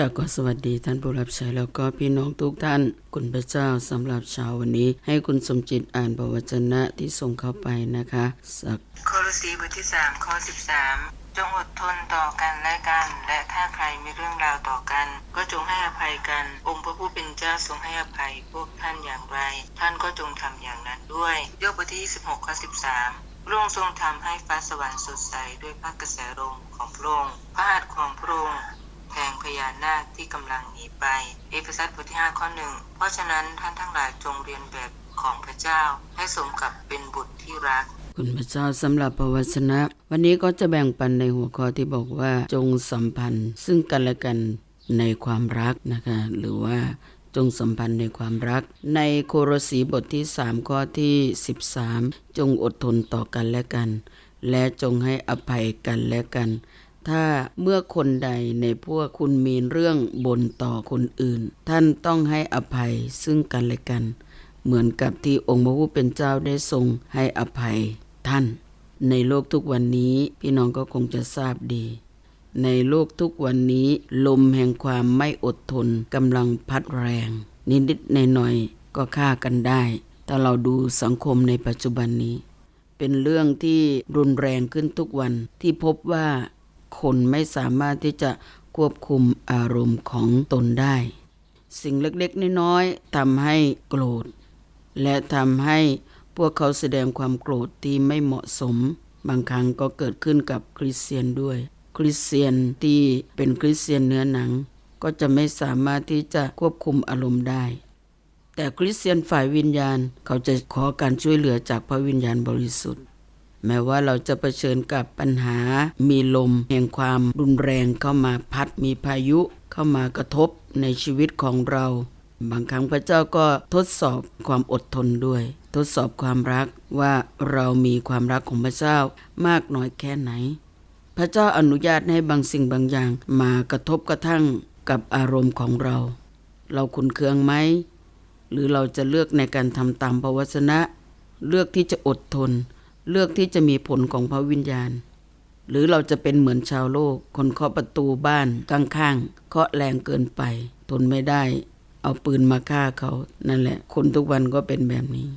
ค่ะก็สวัสดีท่านผู้รับใช้แล้วก็พี่น้องทุกท่าน คุณพระเจ้าสำหรับเช้าวันนี้ ให้คุณสมจิตอ่านประวจนะที่ส่งเข้าไปนะคะสักโคลสีบทที่สามข้อสิบสามจงอดทนต่อกันและกัน และถ้าใครมีเรื่องราวต่อกัน ก็จงให้อภัยกัน องค์พระผู้เป็นเจ้าทรงให้อภัยพวกท่านอย่างไร ท่านก็จงทำอย่างนั้นด้วยโยกบทที่26ข้อ13พระองค์ทรงทำให้ฟ้าสวรรค์สดใสด้วยพระกระแสลมของพระองค์พระหัตถ์ของพระองค์ แทงพญานาคที่กำลังหนีไป เอเฟซัสบทที่5ข้อหนึ่งเพราะฉะนั้นท่านทั้งหลายจงเรียนแบบของพระเจ้า ให้สมกับเป็นบุตรที่รักคุณพระเจ้าสำหรับประวจนะ วันนี้ก็จะแบ่งปันในหัวข้อที่บอกว่าจงสัมพันธ์ ซึ่งกันและกันในความรักนะคะ หรือว่าจงสัมพันธ์ในความรัก ในโครสีบทที่ 3 ข้อที่ 13 จงอดทนต่อกันและกัน และจงให้อภัยกันและกัน ถ้าเมื่อคนใดในพวกคุณมีเรื่องบนต่อคนอื่น ท่านต้องให้อภัยซึ่งกันและกัน เหมือนกับที่องค์พระผู้เป็นเจ้าได้ทรงให้อภัยท่าน ในโลกทุกวันนี้พี่น้องก็คงจะทราบดี ในโลกทุกวันนี้ ลมแห่งความไม่อดทนกำลังพัดแรง นิดๆหน่อยๆก็ฆ่ากันได้ถ้าเราดูสังคมในปัจจุบันนี้ เป็นเรื่องที่รุนแรงขึ้นทุกวันที่พบว่า คนไม่สามารถที่จะควบคุมอารมณ์ของตนได้ สิ่งเล็กๆ น้อยๆทำให้โกรธ และทำให้พวกเขาแสดงความโกรธที่ไม่เหมาะสม บางครั้งก็เกิดขึ้นกับคริสเตียนด้วย คริสเตียนที่เป็นคริสเตียนเนื้อหนัง ก็จะไม่สามารถที่จะควบคุมอารมณ์ได้ แต่คริสเตียนฝ่ายวิญญาณเขาจะขอการช่วยเหลือจากพระวิญญาณบริสุทธิ์ แม้ว่าเราจะเผชิญกับปัญหา มีลมแห่งความรุนแรงเข้ามาพัดมีพายุเข้ามากระทบในชีวิตของเรา บางครั้งพระเจ้าก็ทดสอบความอดทนด้วย ทดสอบความรักว่าเรามีความรักของพระเจ้ามากน้อยแค่ไหน พระเจ้าอนุญาตให้บางสิ่งบางอย่างมากระทบกระทั่งกับอารมณ์ของเรา เราขุนเคืองไหม หรือเราจะเลือกในการทำตามพระวจนะ เลือกที่จะอดทน เลือกที่จะมีผลของพระวิญญาณ หรือเราจะเป็นเหมือนชาวโลก คนเคาะประตูบ้านข้างๆเคาะแรงเกินไป ทนไม่ได้ เอาปืนมาฆ่าเขานั่นแหละ คนทุกวันก็เป็นแบบนี้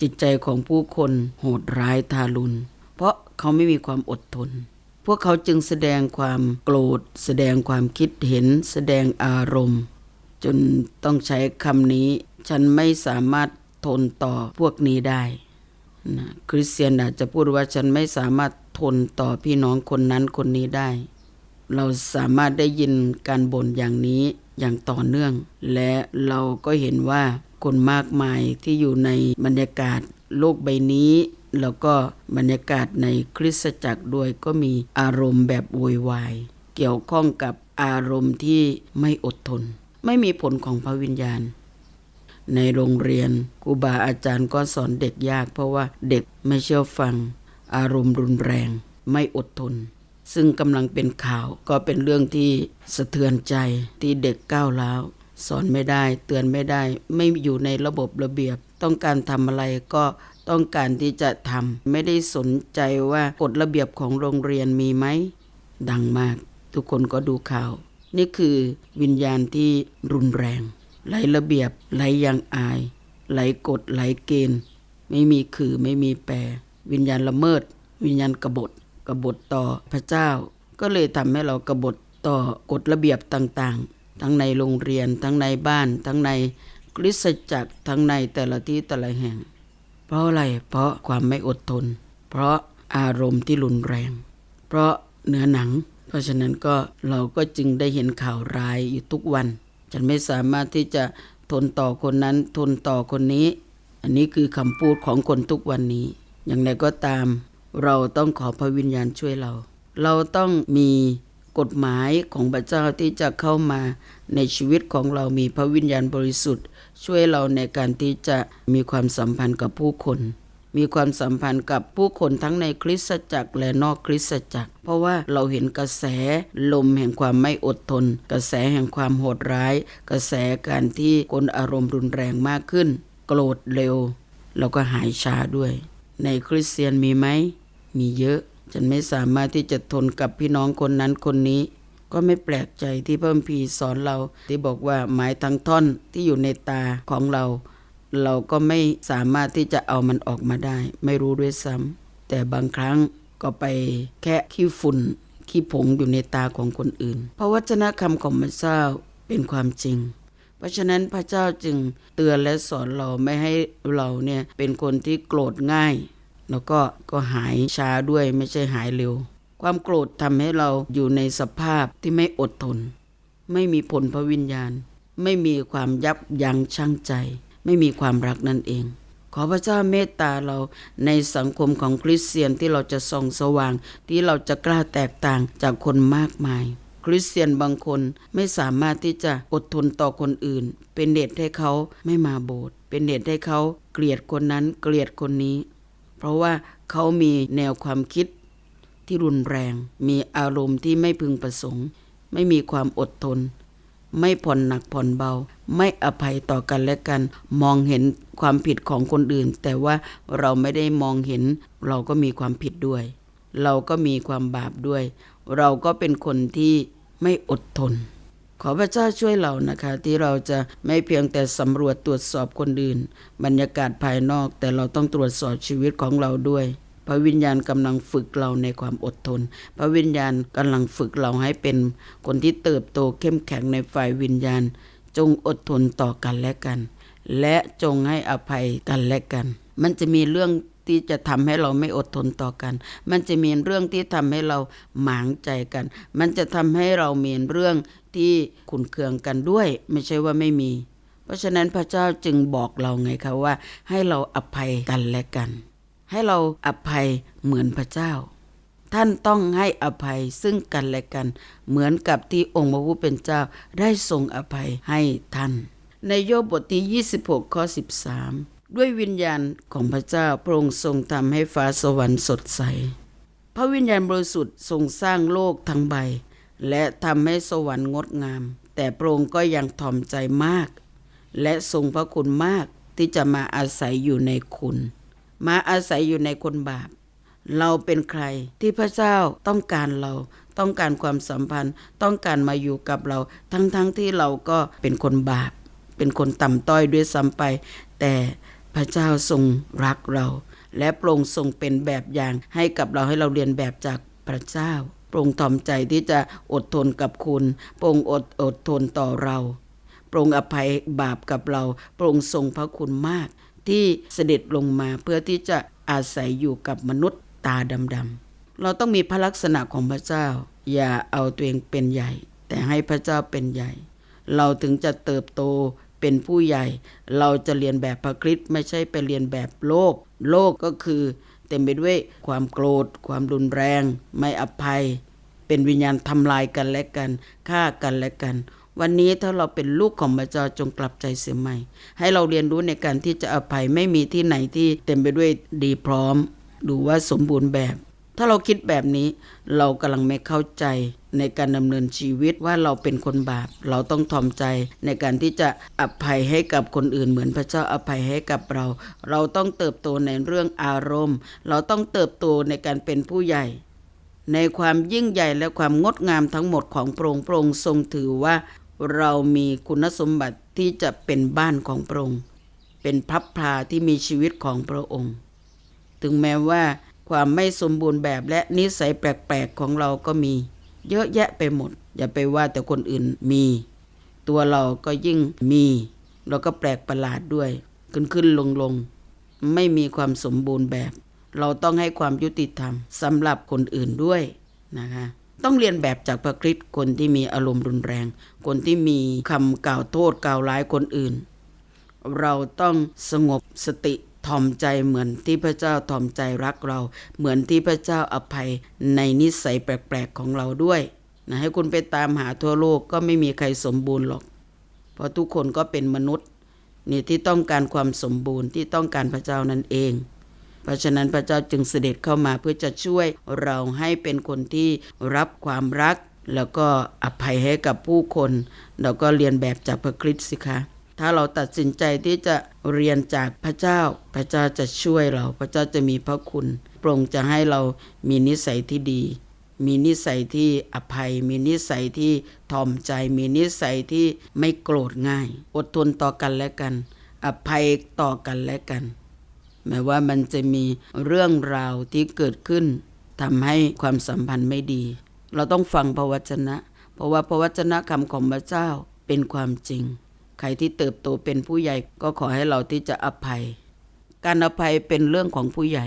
จิตใจของผู้คนโหดร้ายทารุณเพราะเขาไม่มีความอดทน พวกเขาจึงแสดงความโกรธ แสดงความคิดเห็น แสดงอารมณ์ จนต้องใช้คำนี้ ฉันไม่สามารถทนต่อพวกนี้ได้ นะคริสเตียนอาจจะพูดว่าฉันไม่สามารถทนต่อพี่น้องคนนั้นคนนี้ได้ เราสามารถได้ยินการบ่นอย่างนี้อย่างต่อเนื่อง และเราก็เห็นว่าคนมากมายที่อยู่ในบรรยากาศโลกใบนี้ แล้วก็บรรยากาศในคริสตจักรด้วยก็มีอารมณ์แบบโวยวาย เกี่ยวข้องกับอารมณ์ที่ไม่อดทน ไม่มีผลของพระวิญญาณ ในโรงเรียนครูบาอาจารย์ก็สอนเด็กยาก เพราะว่าเด็กไม่เชื่อฟัง อารมณ์รุนแรง ไม่อดทน ซึ่งกำลังเป็นข่าวก็เป็นเรื่องที่สะเทือนใจที่เด็กก้าวร้าวสอนไม่ได้เตือนไม่ได้ ไม่อยู่ในระบบระเบียบ ต้องการทำอะไรก็ต้องการที่จะทำไม่ได้สนใจว่ากฎระเบียบของโรงเรียนมีไหม ดังมาก ทุกคนก็ดูข่าว นี่คือวิญญาณที่รุนแรง ไร้ระเบียบไร้ยังอายไร้กฎไร้เกณฑ์ ไม่มีคือไม่มีแปร วิญญาณละเมิด วิญญาณกบฏกบฏต่อพระเจ้า ก็เลยทำให้เรากบฏต่อกฎระเบียบต่างๆ ทั้งในโรงเรียน ทั้งในบ้าน ทั้งในคริสตจักร ทั้งในแต่ละที่แต่ละแห่ง เพราะอะไร เพราะความไม่อดทน เพราะอารมณ์ที่รุนแรง เพราะเนื้อหนัง เพราะฉะนั้นก็เราก็จึงได้เห็นข่าวร้ายอยู่ทุกวัน ฉันไม่สามารถที่จะทนต่อคนนั้นทนต่อคนนี้ อันนี้คือคำพูดของคนทุกวันนี้ อย่างไรก็ตาม เราต้องขอพระวิญญาณช่วยเรา เราต้องมีกฎหมายของพระเจ้าที่จะเข้ามาในชีวิตของเรามีพระวิญญาณบริสุทธิ์ ช่วยเราในการที่จะมีความสัมพันธ์กับผู้คน มีความสัมพันธ์กับผู้คนทั้งในคริสตจักรและนอกคริสตจักร เพราะว่าเราเห็นกระแสลมแห่งความไม่อดทน กระแสแห่งความโหดร้าย กระแสการที่คนอารมณ์รุนแรงมากขึ้น โกรธเร็วเราก็หายช้าด้วย ในคริสเตียนมีไหมมีเยอะ ฉันไม่สามารถที่จะทนกับพี่น้องคนนั้นคนนี้ก็ไม่แปลกใจที่เพระคัมภีร์สอนเราที่บอกว่าหมายทั้งท่อนที่อยู่ในตาของเรา เราก็ไม่สามารถที่จะเอามันออกมาได้ ไม่รู้ด้วยซ้ำแต่บางครั้งก็ไปแค่ขี้ฝุ่นขี้ผงอยู่ในตาของคนอื่นเพราะวจนะคำของพระเจ้าเป็นความจริง เพราะฉะนั้นพระเจ้าจึงเตือนและสอนเราไม่ให้เราเนี่ยเป็นคนที่โกรธง่าย แล้วก็ก็หายช้าด้วยไม่ใช่หายเร็ว ความโกรธทำให้เราอยู่ในสภาพที่ไม่อดทน ไม่มีผลพระวิญญาณ ไม่มีความยับยั้งชั่งใจ ไม่มีความรักนั่นเอง ขอพระเจ้าเมตตาเราในสังคมของคริสเตียนที่เราจะส่องสว่าง ที่เราจะกล้าแตกต่างจากคนมากมาย คริสเตียนบางคนไม่สามารถที่จะอดทนต่อคนอื่น เป็นเหตุให้เขาไม่มาโบสถ์เป็นเหตุให้เขาเกลียดคนนั้นเกลียดคนนี้ เพราะว่าเขามีแนวความคิดที่รุนแรง มีอารมณ์ที่ไม่พึงประสงค์ ไม่มีความอดทน ไม่ผ่อนหนักผ่อนเบา ไม่อภัยต่อกันและกัน มองเห็นความผิดของคนอื่น แต่ว่าเราไม่ได้มองเห็น เราก็มีความผิดด้วย เราก็มีความบาปด้วย เราก็เป็นคนที่ไม่อดทน ขอพระเจ้าช่วยเรานะคะ ที่เราจะไม่เพียงแต่สำรวจตรวจสอบคนอื่น บรรยากาศภายนอกแต่เราต้องตรวจสอบชีวิตของเราด้วย พระวิญญาณกำลังฝึกเราในความอดทน พระวิญญาณกำลังฝึกเราให้เป็นคนที่เติบโตเข้มแข็งในฝ่ายวิญญาณ จงอดทนต่อกันและกัน และจงให้อภัยกันและกัน มันจะมีเรื่องที่จะทำให้เราไม่อดทนต่อกัน มันจะมีเรื่องที่ทำให้เราหมางใจกัน มันจะทำให้เรามีเรื่องที่ขุนเคืองกันด้วย ไม่ใช่ว่าไม่มี เพราะฉะนั้นพระเจ้าจึงบอกเราไงคะว่า ให้เราอภัยกันและกัน ให้เราอภัยเหมือนพระเจ้า ท่านต้องให้อภัยซึ่งกันและกัน เหมือนกับที่องค์พระผู้เป็นเจ้าได้ทรงอภัยให้ท่าน ในโยบบทที่ 26 ข้อ 13 ด้วยวิญญาณของพระเจ้าพระองค์ทรงทำให้ฟ้าสวรรค์สดใส พระวิญญาณบริสุทธิ์ทรงสร้างโลกทั้งใบ และทำให้สวรรค์งดงาม แต่พระองค์ก็ยังถ่อมใจมาก และทรงพระคุณมากที่จะมาอาศัยอยู่ในคุณ มาอาศัยอยู่ในคนบาป เราเป็นใครที่พระเจ้าต้องการเรา ต้องการความสัมพันธ์ ต้องการมาอยู่กับเรา ทั้งๆทที่เราก็เป็นคนบาป เป็นคนต่ำต้อยด้วยซ้ำไป แต่พระเจ้าทรงรักเรา และพระองทรงเป็นแบบอย่างให้กับเราให้เราเรียนแบบจากพระเจ้าพระองค์ถ่อมใจที่จะอดทนกับคุณพระองอดอดทนต่อเราพระองอภัยบาปกับเราพระองทรงพระคุณมาก ที่เสด็จลงมาเพื่อที่จะอาศัยอยู่กับมนุษย์ตาดำๆเราต้องมีพระลักษณะของพระเจ้า อย่าเอาตัวเองเป็นใหญ่ แต่ให้พระเจ้าเป็นใหญ่ เราถึงจะเติบโตเป็นผู้ใหญ่ เราจะเรียนแบบพระคริสต์ไม่ใช่ไปเรียนแบบโลก โลกก็คือ เต็มไปด้วยความโกรธ ความรุนแรง ไม่อภัย เป็นวิญญาณทำลายกันและกันฆ่ากันและกัน วันนี้ถ้าเราเป็นลูกของพระเจ้าจงกลับใจเสียใหม่ ให้เราเรียนรู้ในการที่จะอภัยไม่มีที่ไหนที่เต็มไปด้วยดีพร้อมดูว่าสมบูรณ์แบบ ถ้าเราคิดแบบนี้เรากำลังไม่เข้าใจในการดำเนินชีวิตว่าเราเป็นคนบาป เราต้องทอมใจในการที่จะอภัยให้กับคนอื่นเหมือนพระเจ้าอภัยให้กับเรา เราต้องเติบโตในเรื่องอารมณ์ เราต้องเติบโตในการเป็นผู้ใหญ่ในความยิ่งใหญ่และความงดงามทั้งหมดของพระองค์พระองค์ทรงถือว่า เรามีคุณสมบัติที่จะเป็นบ้านของพระองค์ เป็นพระพาที่มีชีวิตของพระองค์ ถึงแม้ว่าความไม่สมบูรณ์แบบและนิสัยแปลกๆของเราก็มี เยอะแยะไปหมด อย่าไปว่าแต่คนอื่นมี ตัวเราก็ยิ่งมี เราก็แปลกประหลาดด้วย ขึ้นขึ้นลงลงไม่มีความสมบูรณ์แบบ เราต้องให้ความยุติธรรมสำหรับคนอื่นด้วยนะคะ ต้องเรียนแบบจากพระคริสต์คนที่มีอารมณ์รุนแรง คนที่มีคำกล่าวโทษกล่าวร้ายคนอื่น เราต้องสงบสติถ่อมใจเหมือนที่พระเจ้าถ่อมใจรักเรา เหมือนที่พระเจ้าอภัยในนิสัยแปลกๆของเราด้วยนะให้คุณไปตามหาทั่วโลกก็ไม่มีใครสมบูรณ์หรอก เพราะทุกคนก็เป็นมนุษย์นี่ที่ต้องการความสมบูรณ์ที่ต้องการพระเจ้านั่นเอง เพราะฉะนั้นพระเจ้าจึงเสด็จเข้ามาเพื่อจะช่วยเราให้เป็นคนที่รับความรัก แล้วก็อภัยให้กับผู้คน เราก็เรียนแบบจากพระคริสต์สิคะถ้าเราตัดสินใจที่จะเรียนจากพระเจ้า พระเจ้าจะช่วยเรา พระเจ้าจะมีพระคุณโปรงจะให้เรามีนิสัยที่ดี มีนิสัยที่อภัย มีนิสัยที่ทอมใจ มีนิสัยที่ไม่โกรธง่าย อดทนต่อกันและกัน อภัยต่อกันและกัน แม้ว่ามันจะมีเรื่องราวที่เกิดขึ้นทำให้ความสัมพันธ์ไม่ดี เราต้องฟังพระวจนะ เพราะว่าพระวจนะคำของพระเจ้าเป็นความจริง ใครที่เติบโตเป็นผู้ใหญ่ก็ขอให้เราที่จะอภัย การอภัยเป็นเรื่องของผู้ใหญ่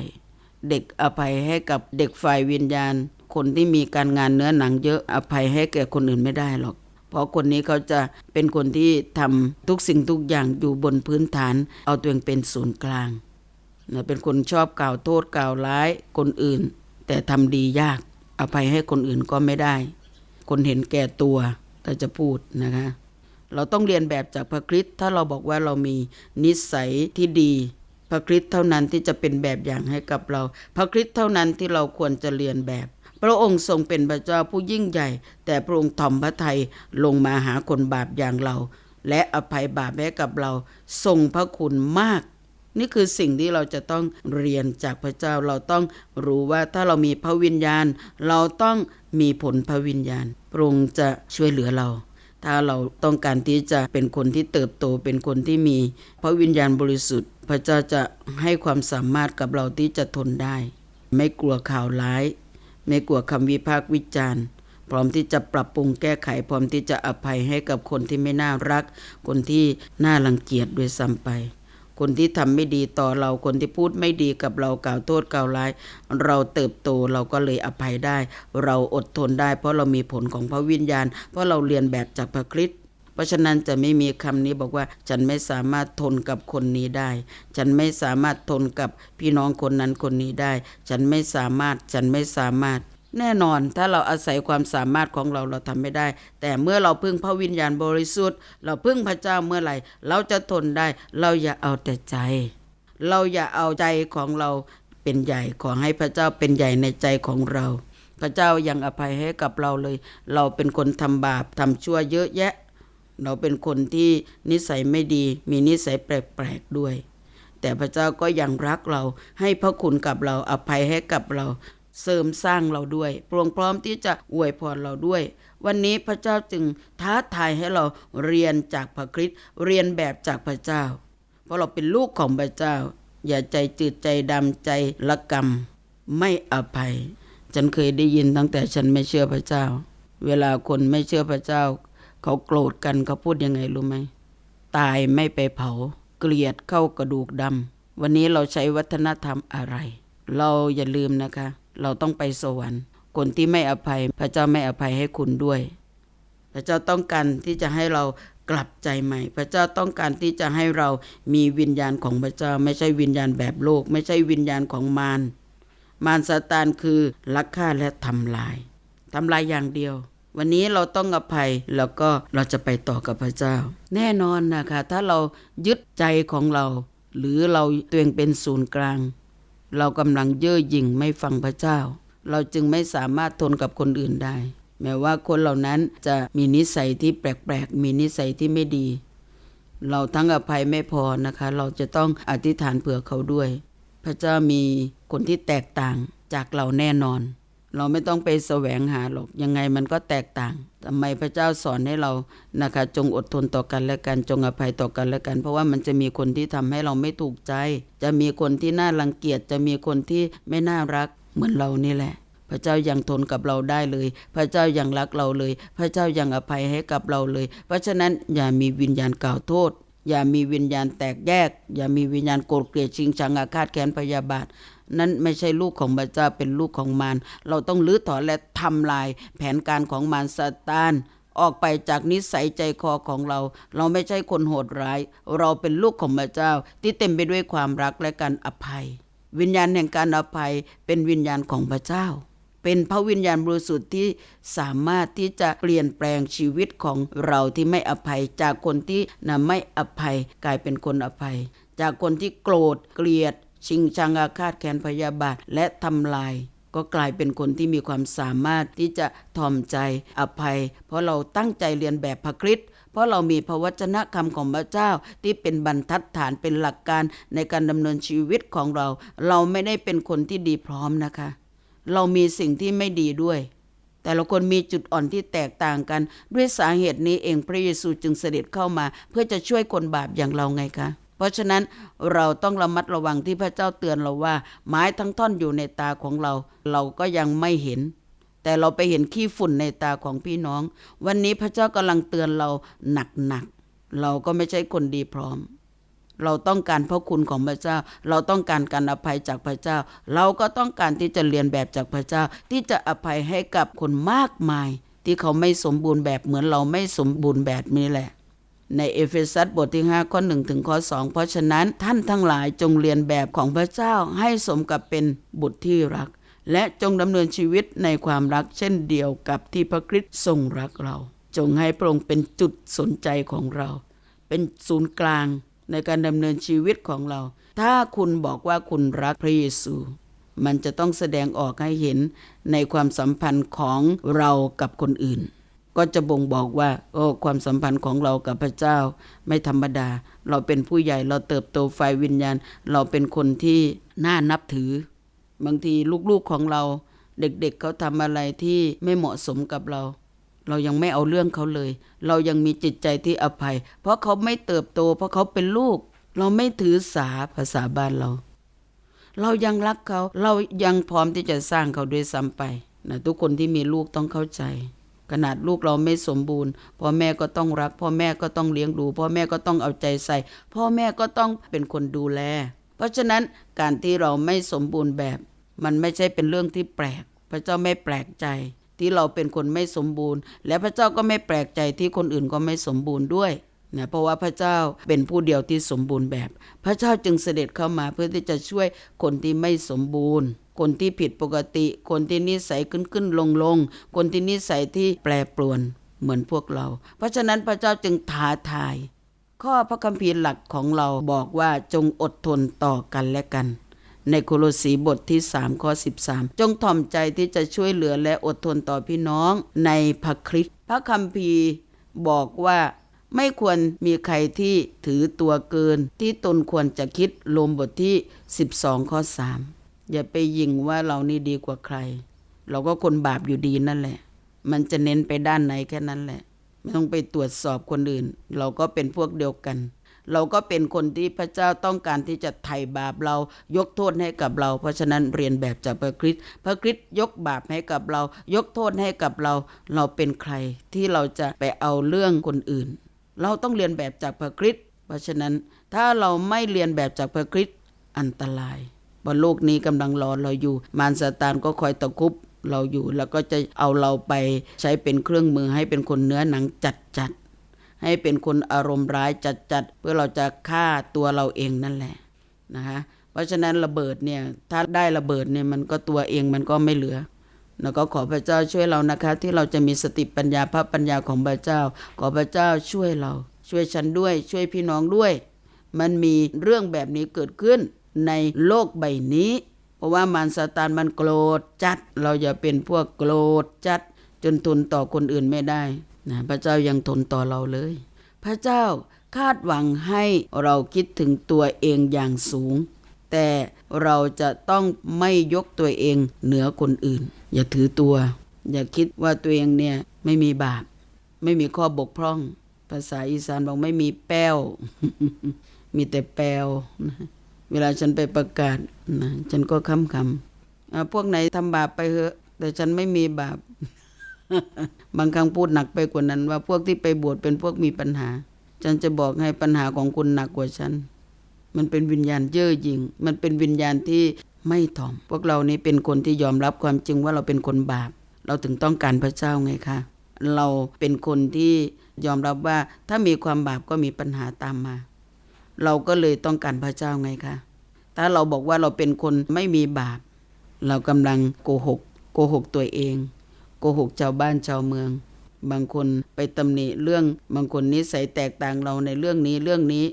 เด็กอภัยให้กับเด็กฝ่ายวิญญาณ คนที่มีการงานเนื้อหนังเยอะอภัยให้แก่คนอื่นไม่ได้หรอก เพราะคนนี้เขาจะเป็นคนที่ทำทุกสิ่งทุกอย่างอยู่บนพื้นฐาน เอาตัวเองเป็นศูนย์กลาง นะเป็นคนชอบกล่าวโทษกล่าวร้ายคนอื่น แต่ทำดียากอภัยให้คนอื่นก็ไม่ได้ คนเห็นแก่ตัวถ้าจะพูดนะคะเราต้องเรียนแบบจากพระคริสต์ถ้าเราบอกว่าเรามีนิสัยที่ดีพระคริสต์เท่านั้นที่จะเป็นแบบอย่างให้กับเรา พระคริสต์เท่านั้นที่เราควรจะเรียนแบบ พระองค์ทรงเป็นพระเจ้าผู้ยิ่งใหญ่ แต่พระองค์ถ่อมพระทัยลงมาหาคนบาปอย่างเรา และอภัยบาปให้กับเราทรงพระคุณมาก นี่คือสิ่งที่เราจะต้องเรียนจากพระเจ้าเราต้องรู้ว่าถ้าเรามีพระวิญญาณ เราต้องมีผลพระวิญญาณพระองค์จะช่วยเหลือเรา ถ้าเราต้องการที่จะเป็นคนที่เติบโตเป็นคนที่มีพระวิญญาณบริสุทธิ์ พระเจ้าจะให้ความสามารถกับเราที่จะทนได้ ไม่กลัวข่าวร้าย ไม่กลัวคำวิพากษ์วิจารณ์พร้อมที่จะปรับปรุงแก้ไข พร้อมที่จะอภัยให้กับคนที่ไม่น่ารัก คนที่น่ารังเกียจด้วยซ้ำไป คนที่ทำไม่ดีต่อเราคนที่พูดไม่ดีกับเรากล่าวโทษกล่าวร้าย เราเติบโตเราก็เลยอภัยได้ เราอดทนได้ เพราะเรามีผลของพระวิญญาณ เพราะเราเรียนแบบจากพระคริสต์เพราะฉะนั้นจะไม่มีคำนี้บอกว่า ฉันไม่สามารถทนกับคนนี้ได้ ฉันไม่สามารถทนกับพี่น้องคนนั้นคนนี้ได้ ฉันไม่สามารถฉันไม่สามารถ แน่นอนถ้าเราอาศัยความสามารถของเราเราทำไม่ได้ แต่เมื่อเราพึ่งพระวิญญาณบริสุทธิ์ เราพึ่งพระเจ้าเมื่อไหร่ เราจะทนได้ เราอย่าเอาแต่ใจ เราอย่าเอาใจของเราเป็นใหญ่ขอให้พระเจ้าเป็นใหญ่ในใจของเรา พระเจ้ายังอภัยให้กับเราเลย เราเป็นคนทำบาปทำชั่วเยอะแยะ เราเป็นคนที่นิสัยไม่ดี มีนิสัยแปลกๆด้วย แต่พระเจ้าก็ยังรักเราให้พระคุณกับเราอภัยให้กับเรา เสริมสร้างเราด้วยพรงพร้อมที่จะอวยพรเราด้วย วันนี้พระเจ้าจึงท้าทายให้เราเรียนจากพระคริสต์เรียนแบบจากพระเจ้า เพราะเราเป็นลูกของพระเจ้า อย่าใจจืดใจดำใจละกรรม ไม่อภัย ฉันเคยได้ยินตั้งแต่ฉันไม่เชื่อพระเจ้า เวลาคนไม่เชื่อพระเจ้า เขาโกรธกันเขาพูดยังไงรู้ไหมตายไม่ไปเผา เกลียดเข้ากระดูกดำวันนี้เราใช้วัฒนธรรมอะไร เราอย่าลืมนะคะ เราต้องไปสวรรค์คนที่ไม่อภัย พระเจ้าไม่อภัยให้คุณด้วย พระเจ้าต้องการที่จะให้เรากลับใจใหม่ พระเจ้าต้องการที่จะให้เรามีวิญญาณของพระเจ้า ไม่ใช่วิญญาณแบบโลก ไม่ใช่วิญญาณของมารมารซาตานคือลักฆ่าและทำลายทำลายอย่างเดียว วันนี้เราต้องอภัยแล้วก็เราจะไปต่อกับพระเจ้า แน่นอนนะคะ ถ้าเรายึดใจของเรา หรือเราตัวเองเป็นศูนย์กลาง เรากำลังเย่อหยิ่งไม่ฟังพระเจ้า เราจึงไม่สามารถทนกับคนอื่นได้ แม้ว่าคนเหล่านั้นจะมีนิสัยที่แปลกๆ มีนิสัยที่ไม่ดี เราทั้งอภัยไม่พอนะคะ เราจะต้องอธิษฐานเผื่อเขาด้วย พระเจ้ามีคนที่แตกต่างจากเราแน่นอน เราไม่ต้องไปแสวงหาหรอกยังไงมันก็แตกต่างทำไมพระเจ้าสอนให้เรานะคะ จงอดทนต่อกันและกันจงอภัยต่อกันและกัน เพราะว่ามันจะมีคนที่ทำให้เราไม่ถูกใจ จะมีคนที่น่ารังเกียจจะมีคนที่ไม่น่ารักเหมือนเรานี่แหละ พระเจ้ายังทนกับเราได้เลย พระเจ้ายังรักเราเลย พระเจ้ายังอภัยให้กับเราเลย เพราะฉะนั้นอย่ามีวิญญาณกล่าวโทษ อย่ามีวิญญาณแตกแยก อย่ามีวิญญาณโกรธเกลียดชิงชังอาฆาตแค้นพยาบาท นั้นไม่ใช่ลูกของพระเจ้าเป็นลูกของมารเราต้องลื้อถอนและทำลายแผนการของมารซาตานออกไปจากนิสัยใจคอของเรา เราไม่ใช่คนโหดร้าย เราเป็นลูกของพระเจ้าที่เต็มไปด้วยความรักและการอภัย วิญญาณแห่งการอภัยเป็นวิญญาณของพระเจ้า เป็นพระวิญญาณบริสุทธิ์ที่สามารถที่จะเปลี่ยนแปลงชีวิตของเราที่ไม่อภัย จากคนที่นะไม่อภัยกลายเป็นคนอภัย จากคนที่โกรธเกลียด ชิงชังอาฆาตแค้นพยาบาทและทำลาย ก็กลายเป็นคนที่มีความสามารถที่จะทอมใจอภัย เพราะเราตั้งใจเรียนแบบพระคริสต์เพราะเรามีพระวจนะคำของพระเจ้าที่เป็นบรรทัดฐานเป็นหลักการในการดำเนินชีวิตของเรา เราไม่ได้เป็นคนที่ดีพร้อมนะคะ เรามีสิ่งที่ไม่ดีด้วย แต่ละคนมีจุดอ่อนที่แตกต่างกัน ด้วยสาเหตุนี้เองพระเยซูจึงเสด็จเข้ามา เพื่อจะช่วยคนบาปอย่างเราไงคะ เพราะฉะนั้นเราต้องระมัดระวังที่พระเจ้าเตือนเราว่า ไม้ทั้งท่อนอยู่ในตาของเรา เราก็ยังไม่เห็น แต่เราไปเห็นขี้ฝุ่นในตาของพี่น้อง วันนี้พระเจ้ากำลังเตือนเราหนักๆเราก็ไม่ใช่คนดีพร้อมเราต้องการพระคุณของพระเจ้า เราต้องการการอภัยจากพระเจ้า เราก็ต้องการที่จะเรียนแบบจากพระเจ้า ที่จะอภัยให้กับคนมากมาย ที่เขาไม่สมบูรณ์แบบเหมือนเราไม่สมบูรณ์แบบนี้แหละ ในเอเฟซัสบทที่ 5 ข้อ 1 ถึงข้อ 2 เพราะฉะนั้นท่านทั้งหลายจงเรียนแบบของพระเจ้าให้สมกับเป็นบุตรที่รัก และจงดำเนินชีวิตในความรักเช่นเดียวกับที่พระคริสต์ทรงรักเรา จงให้พระองค์เป็นจุดสนใจของเรา เป็นศูนย์กลางในการดำเนินชีวิตของเรา ถ้าคุณบอกว่าคุณรักพระเยซู มันจะต้องแสดงออกให้เห็นในความสัมพันธ์ของเรากับคนอื่น ก็จะบ่งบอกว่า โอ้ความสัมพันธ์ของเรากับพระเจ้า ไม่ธรรมดา เราเป็นผู้ใหญ่เราเติบโตฝ่ายวิญญาณ เราเป็นคนที่น่านับถือ บางทีลูกๆของเราเด็กๆเเขาทำอะไรที่ไม่เหมาะสมกับเรา เรายังไม่เอาเรื่องเขาเลย เรายังมีจิตใจที่อภัย เพราะเขาไม่เติบโต เพราะเขาเป็นลูก เราไม่ถือสาภาษาบ้านเรา เรายังรักเขา เรายังพร้อมที่จะสร้างเขาด้วยซ้ำไปนะทุกคนที่มีลูกต้องเข้าใจ ขนาดลูกเราไม่สมบูรณ์ พ่อแม่ก็ต้องรัก พ่อแม่ก็ต้องเลี้ยงดู พ่อแม่ก็ต้องเอาใจใส่ พ่อแม่ก็ต้องเป็นคนดูแล เพราะฉะนั้นการที่เราไม่สมบูรณ์แบบ มันไม่ใช่เป็นเรื่องที่แปลก พระเจ้าไม่แปลกใจ ที่เราเป็นคนไม่สมบูรณ์ และพระเจ้าก็ไม่แปลกใจที่คนอื่นก็ไม่สมบูรณ์ด้วยนะเพราะว่าพระเจ้าเป็นผู้เดียวที่สมบูรณ์แบบ พระเจ้าจึงเสด็จเข้ามาเพื่อที่จะช่วยคนที่ไม่สมบูรณ์ คนที่ผิดปกติ คนที่นิสัยขึ้นขึ้นลงลงคนที่นิสัยที่แปรปรวนเหมือนพวกเรา เพราะฉะนั้นพระเจ้าจึงท้าทาย ข้อพระคัมภีร์หลักของเราบอกว่าจงอดทนต่อกันและกัน ในโคโลสีบทที่3ข้อ13 จงถ่อมใจที่จะช่วยเหลือและอดทนต่อพี่น้องในพระคริสต์พระคัมภีร์บอกว่าไม่ควรมีใครที่ถือตัวเกินที่ตนควรจะคิดลมบทที่ 12 ข้อ 3 อย่าไปยิงว่าเรานี่ดีกว่าใคร เราก็คนบาปอยู่ดีนั่นแหละ มันจะเน้นไปด้านไหนแค่นั้นแหละ ไม่ต้องไปตรวจสอบคนอื่น เราก็เป็นพวกเดียวกัน เราก็เป็นคนที่พระเจ้าต้องการที่จะไถ่บาปเรายกโทษให้กับเรา เพราะฉะนั้นเรียนแบบจากพระคริสต์พระคริสต์ยกบาปให้กับเรา ยกโทษให้กับเรา เราเป็นใครที่เราจะไปเอาเรื่องคนอื่น เราต้องเรียนแบบจากพระคริสต์เพราะฉะนั้นถ้าเราไม่เรียนแบบจากพระคริสต์อันตราย บนโลกนี้กำลังรอเราอยู่ มารซาตานก็คอยตะคุบเราอยู่แล้วก็จะเอาเราไปใช้เป็นเครื่องมือให้เป็นคนเนื้อหนังจัดจัดให้เป็นคนอารมณ์ร้ายจัดจัดเพื่อเราจะฆ่าตัวเราเองนั่นแหละนะคะเพราะฉะนั้นระเบิดเนี่ยถ้าได้ระเบิดเนี่ยมันก็ตัวเองมันก็ไม่เหลือแล้วก็ขอพระเจ้าช่วยเรานะคะ ที่เราจะมีสติปัญญาพระปัญญาของพระเจ้า ขอพระเจ้าช่วยเรา ช่วยฉันด้วย ช่วยพี่น้องด้วย มันมีเรื่องแบบนี้เกิดขึ้น ในโลกใบนี้ เพราะว่ามารซาตานมันโกรธจัด เราอย่าเป็นพวกโกรธจัด จนทนต่อคนอื่นไม่ได้นะพระเจ้ายังทนต่อเราเลย พระเจ้าคาดหวังให้เราคิดถึงตัวเองอย่างสูง แต่เราจะต้องไม่ยกตัวเองเหนือคนอื่น อย่าถือตัว อย่าคิดว่าตัวเองเนี่ยไม่มีบาป ไม่มีข้อบกพร่อง ภาษาอีสานบอกไม่มีแป้ว มีแต่แปลวนะ เวลาฉันไปประกาศนะฉันก็คำคำพวกไหนทำบาปไปเถอะ แต่ฉันไม่มีบาป บางครั้งพูดหนักไปกว่านั้น ว่าพวกที่ไปบวชเป็นพวกมีปัญหา ฉันจะบอกให้ปัญหาของคุณหนักกว่าฉัน มันเป็นวิญญาณเย่อหยิ่ง มันเป็นวิญญาณที่ไม่ถ่อม พวกเรานี้เป็นคนที่ยอมรับความจริงว่าเราเป็นคนบาป เราถึงต้องการพระเจ้าไงคะ เราเป็นคนที่ยอมรับว่าถ้ามีความบาปก็มีปัญหาตามมา เราก็เลยต้องการพระเจ้าไงคะถ้าเราบอกว่าเราเป็นคนไม่มีบาป เรากำลังโกหก โกหกตัวเอง โกหกชาวบ้านชาวเมือง บางคนไปตำหนิเรื่องบางคนนิสัยแตกต่างเราในเรื่องนี้เรื่องนี้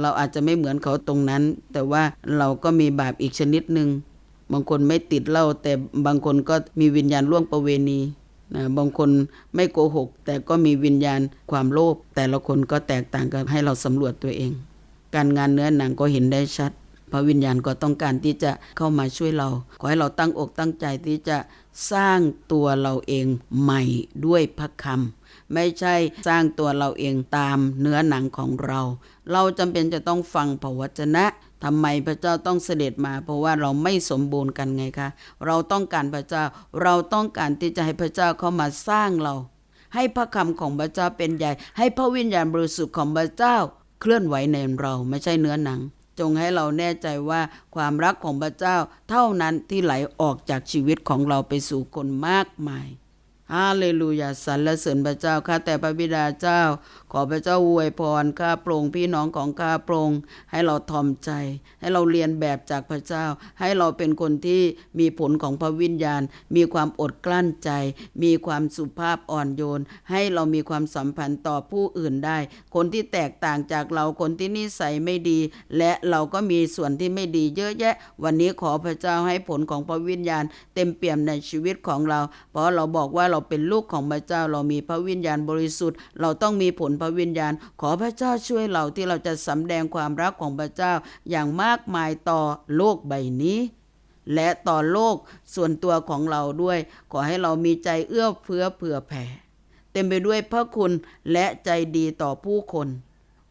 เราอาจจะไม่เหมือนเขาตรงนั้น แต่ว่าเราก็มีบาปอีกชนิดหนึ่งบางคนไม่ติดเหล้าแต่บางคนก็มีวิญญาณล่วงประเวณี นะบางคนไม่โกหก แต่ก็มีวิญญาณความโลภแต่ละคนก็แตกต่างกันให้เราสำรวจตัวเอง การงานเนื้อหนังก็เห็นได้ชัดพระวิญญาณก็ต้องการที่จะเข้ามาช่วยเรา ขอให้เราตั้งอกตั้งใจที่จะสร้างตัวเราเองใหม่ด้วยพระคำไม่ใช่สร้างตัวเราเองตามเนื้อหนังของเรา เราจำเป็นจะต้องฟังพระวจนะ ทำไมพระเจ้าต้องเสด็จมา เพราะว่าเราไม่สมบูรณ์กันไงคะเราต้องการพระเจ้าเราต้องการที่จะให้พระเจ้าเข้ามาสร้างเรา ให้พระคำของพระเจ้าเป็นใหญ่ ให้พระวิญญาณบริสุทธิ์ของพระเจ้า เคลื่อนไหวในเราไม่ใช่เนื้อหนัง จงให้เราแน่ใจว่าความรักของพระเจ้า เท่านั้นที่ไหลออกจากชีวิตของเราไปสู่คนมากมายฮาเลลูยาสรรเสริญพระเจ้าข้าแต่พระบิดาเจ้าขอพระเจ้าอวยพรข้าโปรงพี่น้องของข้าโปรงให้เราทอมใจ ให้เราเรียนแบบจากพระเจ้า ให้เราเป็นคนที่มีผลของพระวิญญาณ มีความอดกลั้นใจ มีความสุภาพอ่อนโยน ให้เรามีความสัมพันธ์ต่อผู้อื่นได้ คนที่แตกต่างจากเราคนที่นิสัยไม่ดี และเราก็มีส่วนที่ไม่ดีเยอะแยะ วันนี้ขอพระเจ้าให้ผลของพระวิญญาณ เต็มเปี่ยมในชีวิตของเรา เพราะเราบอกว่าเราเป็นลูกของพระเจ้าเรามีพระวิญญาณบริสุทธิ์ เราต้องมีผลพระวิญญาณ ขอพระเจ้าช่วยเราที่เราจะสำแดงความรักของพระเจ้าอย่างมากมายต่อโลกใบนี้ และต่อโลกส่วนตัวของเราด้วย ขอให้เรามีใจเอื้อเฟื้อเผื่อแผ่ เต็มไปด้วยพระคุณและใจดีต่อผู้คน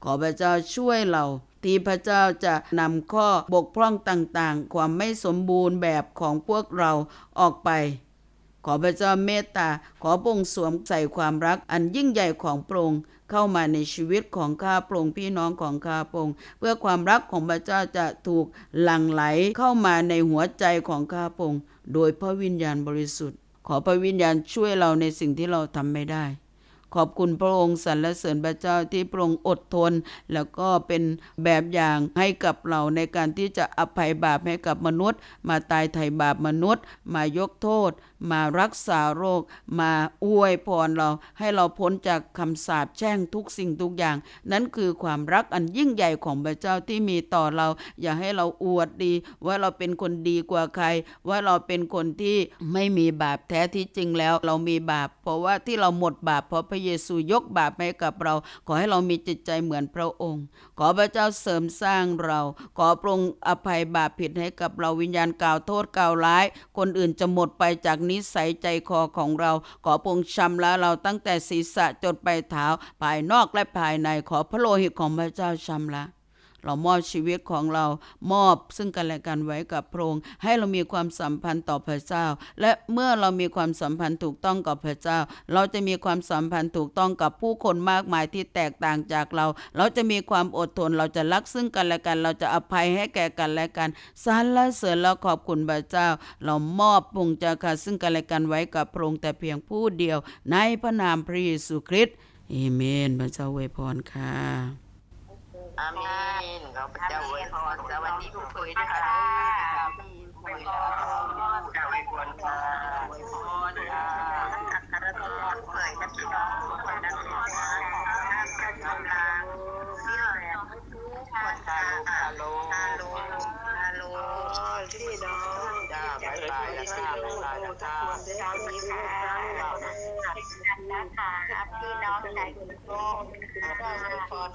ขอพระเจ้าช่วยเราที่พระเจ้าจะนำข้อบกพร่องต่างๆ ความไม่สมบูรณ์แบบของพวกเราออกไป ขอพระเจ้าเมตตา ขอพระองค์สวมใส่ความรักอันยิ่งใหญ่ของพระองค์เข้ามาในชีวิตของข้าพระองค์พี่น้องของข้าพระองค์เพื่อความรักของพระเจ้าจะถูกหลั่งไหลเข้ามาในหัวใจของข้าพระองค์โดยพระวิญญาณบริสุทธิ์ ขอพระวิญญาณช่วยเราในสิ่งที่เราทำไม่ได้ขอบคุณพระองค์สรรเสริญพระเจ้าที่พระองค์อดทน แล้วก็เป็นแบบอย่างให้กับเราในการที่จะอภัยบาปให้กับมนุษย์ มาตายไถ่บาปมนุษย์ มายกโทษ มารักษาโรค มาอวยพรเราให้เราพ้นจากคำสาปแช่งทุกสิ่งทุกอย่าง นั่นคือความรักอันยิ่งใหญ่ของพระเจ้าที่มีต่อเรา อย่าให้เราอวดดี ว่าเราเป็นคนดีกว่าใคร ว่าเราเป็นคนที่ไม่มีบาปแท้ที่จริงแล้ว เรามีบาป เพราะว่าที่เราหมดบาปเพราะพระเยซูยกบาปให้กับเรา ขอให้เรามีจิตใจเหมือนพระองค์ ขอพระเจ้าเสริมสร้างเรา ขอพรองอภัยบาปผิดให้กับเราวิญญาณกล่าวโทษกล่าวร้าย คนอื่นจะหมดไปจากนิสัยใจคอของเรา ขอพรงชำระเราตั้งแต่ศีรษะจนไปลายเท้าภายนอกและภายในขอพระโลหิตของพระเจ้าชำระ เรามอบชีวิตของเรามอบซึ่งกันและกันไว้กับพระองค์ให้เรามีความสัมพันธ์ต่อพระเจ้า และเมื่อเรามีความสัมพันธ์ถูกต้องกับพระเจ้า เราจะมีความสัมพันธ์ถูกต้องกับผู้คนมากมายที่แตกต่างจากเรา เราจะมีความอดทนเราจะรักซึ่งกันและกัน เราจะอภัยให้แก่กันและกันสรรเสริญและขอบคุณพระเจ้า เรามอบพระองเจ้าค่ะซึ่งกันและกันไว้กับพระองค์แต่เพียงผู้เดียว ในพระนามพระเยซูคริสต์เอเมนพระเจ้าอวยพรค่ะ อาเมนขอพระเจ้าอวยพรสวัสดีทุกคนนะคะอวยพรจะอวยพรค่ะอวยพรค่ะอัครทูตเผยกับพี่น้องทุกคนนะคะท่านกำลังเที่ยวแหลมคนฮาโลฮาโลฮาโลพี่น้องจ้าบายบายนะคะบายบายนะคะสวัสดีค่ะนะคะพี่น้องชายคุณโก้อวยพร